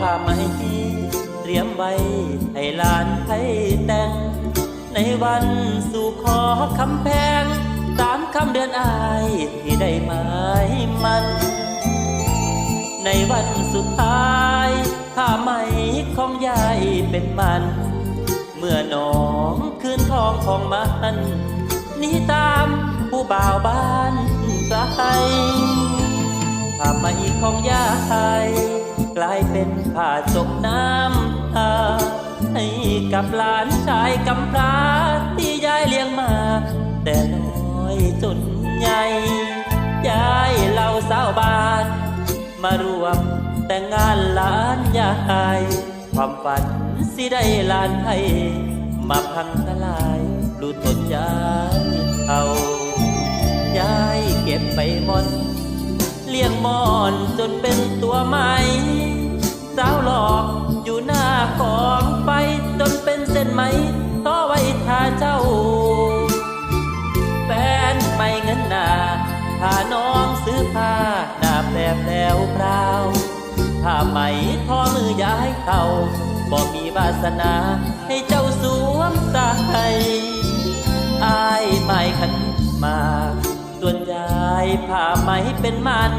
ผ้าไหมเตรียมไว้ให้หลานให้แต่ง ในวันสู่ขอคำแพงตามคำเดือนอายที่ได้หมายมัน ในวันสุดท้ายผ้าไหมของยายเป็นมัน เมื่อน้องคืนทองของมันหนี่ตามผู้บ่าวบ้านไกลผ้าไหมของยาย็นผ้าจมน้ำตาให้กับหลานชายกำพร้าที่ยายเลี้ยงมา แต่น้อยจนใหญ่ยายเล่าสาวบ้าน มารวมแต่งงานหลานยายความฝันสิได้หลานไทยมาพังทลายรู้ตนยายเอายายเก็บไปหมดเลี้ยงมอนจนเป็นตัวใหม่ หน้าแปรแปลวพราวผ้าไหมทอมือย้ายเข่าบ่มีวาสนาให้เจ้าสวมใส่อายไม่ขันมากส่วนยายผ้าไหมเป็นมัน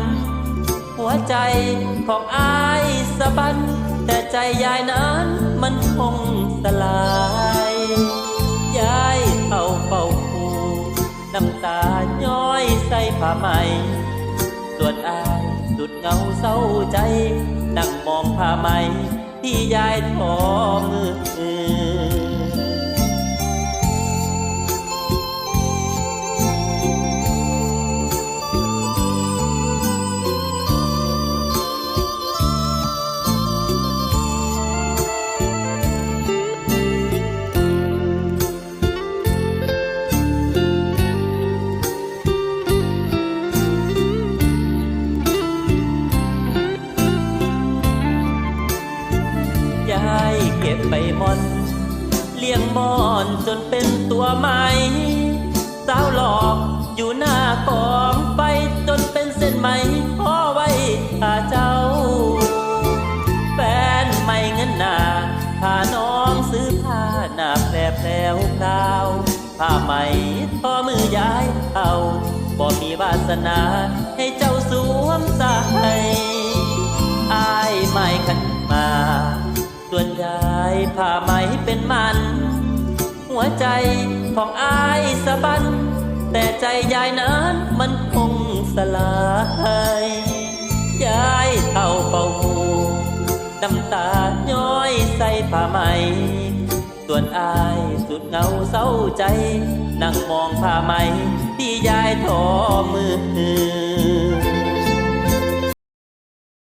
หัวใจของอายสะบัน แต่ใจยายนั้นมันคงสลายยายเฝ้าเฝ้าคูน้ำตาย้อยใส่ผ้าไหม ส่วนอายสุดเงาเศร้าใจ นั่งมองผ้าไหม ที่ยายทอมือ็บไปหมดเลี้ยงมอนจนเป็นตัวใหม่สาวหลอกอยู่หน้ากองไฟจนเป็นเส้นไหมพ่อไว้ถ้าเจ้า แฟนไม่เงินหนาพาน้องซื้อผ้าหน้าแปรแพรวพราวผ้าไหมทอมือย้ายเอาบ่มีวาสนาให้เจ้าส ผ้าไหมเป็นมัน หัวใจของอายสะบัน แต่ใจยายนั้นมันคงสลายยายเท่าเป่าหูน้ำตาย้อยใส่ผ้าไหม ส่วนอายสุดเงาเศร้าใจ นั่งมองผ้าไหมที่ยายทอมือ